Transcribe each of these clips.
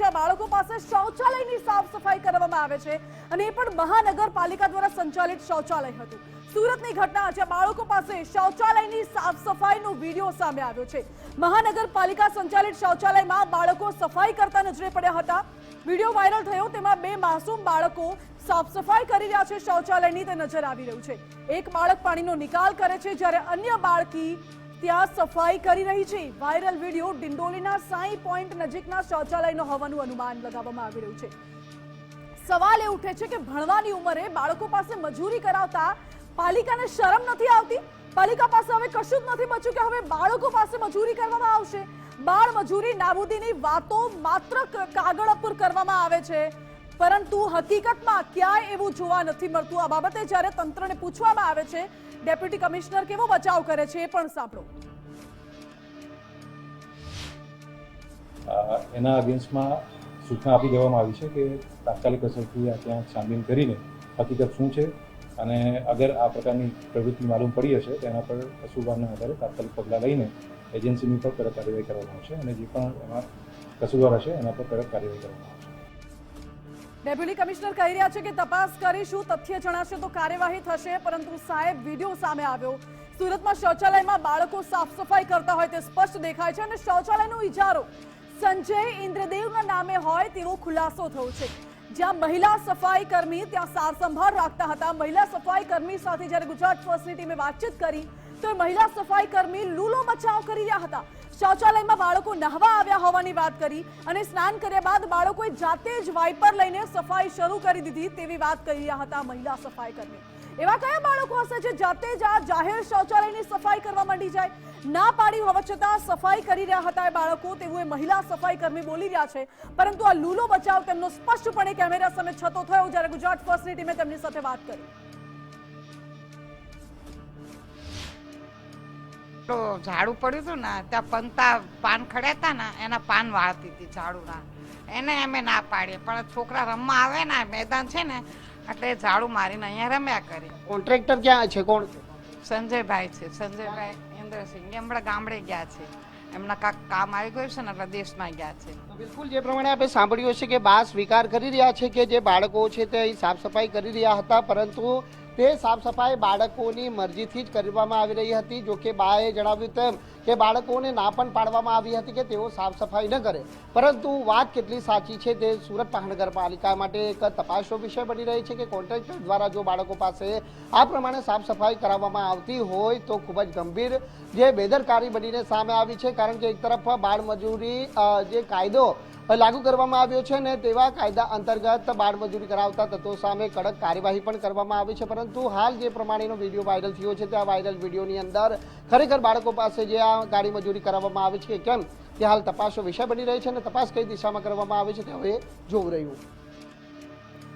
જ્યાં બાળકો પાસે શૌચાલયની સાફ સફાઈ કરવામાં આવે છે અને એ પણ મહાનગરપાલિકા દ્વારા સંચાલિત શૌચાલય હતું. સુરતની ઘટના, જ્યાં બાળકો પાસે શૌચાલયની સાફ સફાઈનો વીડિયો સામે આવ્યો છે. મહાનગરપાલિકા સંચાલિત શૌચાલયમાં બાળકો સફાઈ કરતા નજરે પડ્યા હતા. વીડિયો વાયરલ થયો, તેમાં બે માસૂમ બાળકો સાફ સફાઈ કરી રહ્યા છે, શૌચાલયની તે નજર આવી રહ્યું છે. એક બાળક પાણીનો નિકાલ કરે છે, જ્યારે અન્ય બાળકી ત્યાં સફાઈ કરી રહી છે. વાયરલ વીડિયો ડિંડોલીના સાઈ પોઈન્ટ નજીકના શૌચાલયનો હોવાનું અનુમાન લગાવવામાં આવી રહ્યું છે. સવાલ એ ઉઠે છે કે ભણવાની ઉંમરે બાળકો પાસે મજૂરી કરાવતા પાલિકાને શરમ નથી આવતી? પાલિકા પાસે હવે કશું જ નથી બચ્યું કે હવે બાળકો પાસે મજૂરી કરવામાં આવશે? બાળ મજૂરી નાબૂદીની વાતો માત્ર કાગળ ઉપર કરવામાં આવે છે. પરંતુ હકીકતમાં ક્યાંય એવું જોવા નથી મળતું. આ બાબતે જ્યારે તંત્રને પૂછવામાં આવે છે ડેપ્યુટી કમિશનર કેવો બચાવ કરે છે એ પણ સાંભળો. એના અગેન્સ્ટમાં સૂચના આપી દેવામાં આવી છે કે તાત્કાલિક અસરથી આ ત્યાં છાનબીન કરીને હકીકત શું છે અને અગર આ પ્રકારની પ્રવૃત્તિ માલુમ પડી હશે તો એના પર કસુરવારના આધારે તાત્કાલિક પગલાં લઈને એજન્સીની પર કડક કાર્યવાહી કરવામાં આવશે અને જે પણ એમાં કસુરવાર હશે, એના પર કડક કાર્યવાહી કરવામાં આવશે. ડેપ્યુટી કમિશનર કહી રહ્યા છે કે તપાસ કરીશું, તથ્ય જણાશે તો કાર્યવાહી થશે, પરંતુ સાહેબ, વીડિયો સામે આવ્યો. સુરતમાં શૌચાલયમાં બાળકો સાફ સફાઈ કરતા હોય તે સ્પષ્ટ દેખાય છે અને શૌચાલયનો ઇજારો સંજય ઇન્દ્રદેવના નામે હોય તેવો ખુલાસો થયો છે. જ્યાં મહિલા સફાઈ કર્મી ત્યાં સાર સંભાળ રાખતા હતા. મહિલા સફાઈ કર્મી સાથે જ્યારે ગુજરાત ફર્સ્ટની ટીમે વાતચીત કરી, તો મહિલા સફાઈ કર્મી લૂલો બચાવ કરી રહ્યા હતા. શૌચાલયમાં બાળકો નહાવા આવ્યા હોવાની વાત કરી અને સ્નાન કર્યા બાદ બાળકોએ જાતે જ વાઇપર લઈને સફાઈ શરૂ કરી દીધી તેવી વાત કરી રહ્યા હતા મહિલા સફાઈ કર્મી એવા કયા બાળકો હશે જે જાતે જ આ જાહેર શૌચાલયની સફાઈ કરવા માંડી જાય? ના પાડી હોવા છતાં સફાઈ કરી રહ્યા હતા એ બાળકો તેવું એ મહિલા સફાઈ કર્મી બોલી રહ્યા છે. પરંતુ આ લૂલો બચાવ તેમનો સ્પષ્ટપણે કેમેરા સામે છતો થયો. જ્યારે ગુજરાત ફર્સ્ટની ટીમે તેમની સાથે વાત કરી. તો ઝાડુ પડ્યું હતું ને ત્યાં પંતા પાન ખડ્યા હતા ને એના પાન વાળતી હતી ઝાડુના. એને અમે ના પાડીએ પણ છોકરા રમવા આવે ને મેદાન છે ને એટલે ઝાડુ મારીને અહીંયા રમ્યા કરે. કોન્ટ્રાક્ટર ક્યાં છે? કોણ સંજયભાઈ છે સંજયભાઈ ઇન્દ્રસિંહ. એ હમણાં ગામડે ગયા છે. એમના કાંક કામ આવી ગયું છે ને એટલે દેશમાં ગયા છે. બિલકુલ જે પ્રમાણે આપણે સાંભળ્યું છે કે બા સ્વીકાર કરી રહ્યા છે કે જે બાળકો છે તે સાફ સફાઈ કરી રહ્યા હતા પરંતુ તે સાફ સફાઈ બાળકોની મરજીથી જ કરવામાં આવી રહી હતી. જો કે બાએ જણાવ્યું તેમ કે બાળકોને ના પણ પાડવામાં આવી હતી કે તેઓ સાફ સફાઈ ન કરે. પરંતુ વાત કેટલી સાચી છે તે સુરત મહાનગરપાલિકા માટે એક તપાસનો વિષય બની રહી છે કે કોન્ટ્રાક્ટર દ્વારા જો બાળકો પાસે આ પ્રમાણે સાફ સફાઈ કરાવવામાં આવતી હોય તો ખૂબ જ ગંભીર જે બેદરકારી બનીને સામે આવી છે. કારણ કે એક તરફ બાળ મજૂરી જે કાયદો લાગુ કરવામાં આવ્યો છે ને તેવા કાયદા અંતર્ગત બાળમજૂરી કરાવતા તત્વો સામે કડક કાર્યવાહી પણ કરવામાં આવી છે. પરંતુ હાલ જે પ્રમાણેનો વીડિયો વાયરલ થયો છે, તે આ વાયરલ વિડીયોની અંદર ખરેખર બાળકો પાસે જે આ ગાડી મજૂરી કરાવવામાં આવે છે કેમ, તે હાલ તપાસનો વિષય બની રહી છે અને તપાસ કઈ દિશામાં કરવામાં આવે છે તે હવે જોવું રહ્યું.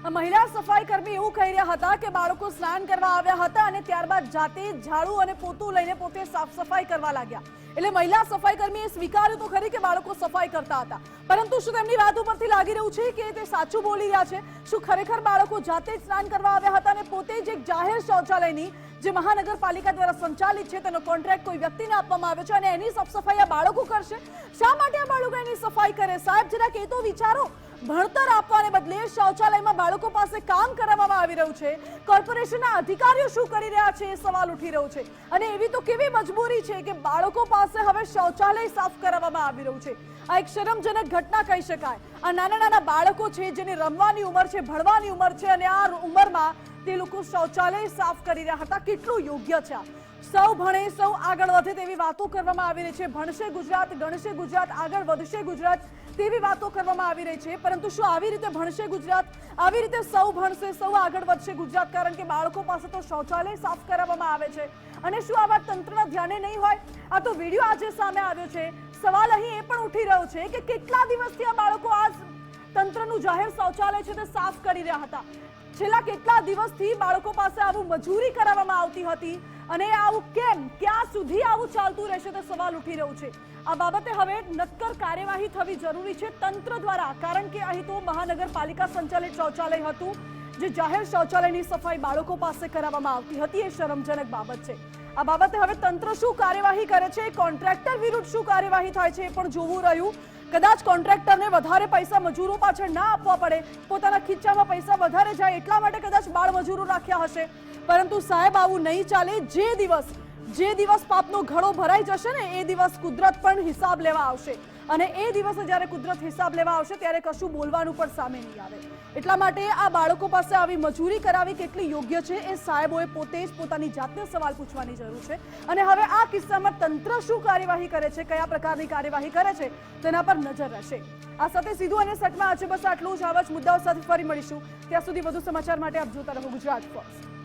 મહિલા સફાઈ કર્મી એવું કહી રહ્યા હતા કે બાળકો સ્નાન કરવા આવ્યા હતા અને ત્યારબાદ જાતે ઝાડુ અને પોતું લઈને પોતે સાફ સફાઈ કરવા લાગ્યા. એટલે મહિલા સફાઈ કર્મીએ સ્વીકાર્યું તો ખરી કે બાળકો સફાઈ કરતા હતા. પરંતુ શું તેમની વાત ઉપરથી લાગી રહ્યું છે કે તે સાચું બોલી રહ્યા છે? શું ખરેખર બાળકો જાતે જ સ્નાન કરવા આવ્યા હતા અને પોતે જ એક જાહેર શૌચાલયની જે મહાનગરપાલિકા દ્વારા સંચાલિત છે તેનો કોન્ટ્રાક્ટ કોઈ વ્યક્તિને આપવામાં આવ્યો છે અને એની સાફ સફાઈ આ બાળકો કરશે? શા માટે આ બાળકો એની સફાઈ કરે? સાહેબ, જરાક એ તો વિચારો. ભણતર આપવાને બદલે શૌચાલયમાં બાળકો પાસે કામ કરાવવામાં આવી રહ્યું છે. કોર્પોરેશનના અધિકારીઓ શું કરી રહ્યા છે એ સવાલ ઉઠી રહ્યો છે. અને એવી તો કેવી મજબૂરી છે કે બાળકો પાસે હવે શૌચાલય સાફ કરાવવામાં આવી રહ્યું છે. આ એક શરમજનક ઘટના કહી શકાય. આ નાના નાના બાળકો છે જેની રમવાની ઉંમર છે, ભણવાની ઉંમર છે અને આ ઉંમરમાં તે લોકો શૌચાલય સાફ કરી રહ્યા હતા. કેટલું યોગ્ય છે સૌ ભણે, સૌ આગળ વધે તેવી વાતો કરવામાં આવી રહી છે. ભણશે ગુજરાત, ગણશે ગુજરાત, આગળ વધશે ગુજરાત તેવી વાતો કરવામાં આવી રહી છે. પરંતુ શું આવી રીતે ભણશે ગુજરાત? આવી રીતે સૌ ભણશે, સૌ આગળ વધશે ગુજરાત? કારણ કે બાળકો પાસે તો શૌચાલય સાફ કરાવવામાં આવે છે. અને શું આ તંત્રના ધ્યાને નહીં હોય? આ તો વીડિયો આજે સામે આવ્યો છે. સવાલ અહીં એ પણ ઉઠી રહ્યો છે કે કેટલા દિવસથી આ બાળકો આ તંત્રનું જાહેર શૌચાલય છે તે સાફ કરી રહ્યા હતા? છેલ્લા કેટલા દિવસથી બાળકો પાસે આવું મજૂરી કરાવવામાં આવતી હતી? અને આવું કેમ? ક્યાં સુધી આવું ચાલતું રહેશે તે સવાલ ઉઠી રહ્યો છે. આ બાબતે હવે નક્કર કાર્યવાહી થવી જરૂરી છે તંત્ર દ્વારા. કારણ કે અહીં તો મહાનગરપાલિકા સંચાલિત શૌચાલય હતું. જે જાહેર શૌચાલયની સફાઈ બાળકો પાસે કરાવવામાં આવતી હતી, એ શરમજનક બાબત છે. આ બાબતે હવે તંત્ર શું કાર્યવાહી કરે છે? કોન્ટ્રાક્ટર વિરુદ્ધ શું કાર્યવાહી થાય છે એ પણ જોવું રહ્યું. કદાચ કોન્ટ્રાક્ટરને વધારે પૈસા મજૂરો પાછળ ના આપવા પડે, પોતાના ખીચામાં પૈસા વધારે જાય એટલા માટે કદાચ બાળ મજૂરો રાખ્યા હશે. પરંતુ સાહેબ, આવું નહીં ચાલે. જે દિવસ જે દિવસ પાપનો ઘડો ભરાઈ જશે ને, એ દિવસ કુદરત પણ હિસાબ લેવા આવશે. અને એ દિવસે જ્યારે કુદરત હિસાબ લેવા આવશે, ત્યારે કશું બોલવાનું પણ સામે નહીં આવે. એટલા માટે આ બાળકો પાસે આવી મજૂરી કરાવી કેટલી યોગ્ય છે, એ સાહેબોએ પોતે જ પોતાની જાતને સવાલ પૂછવાની જરૂર છે. અને હવે આ કિસ્સામાં તંત્ર શું કાર્યવાહી કરે છે, કયા પ્રકારની કાર્યવાહી કરે છે, તેના પર નજર રહેશે. આ સાથે સીધું અને સટમાં આજે બસ આટલું જ. આવા જ મુદ્દાઓ સાથે ફરી મળીશું. ત્યાં સુધી વધુ સમાચાર માટે આપ જોતા રહો ગુજરાત ફર્સ્ટ.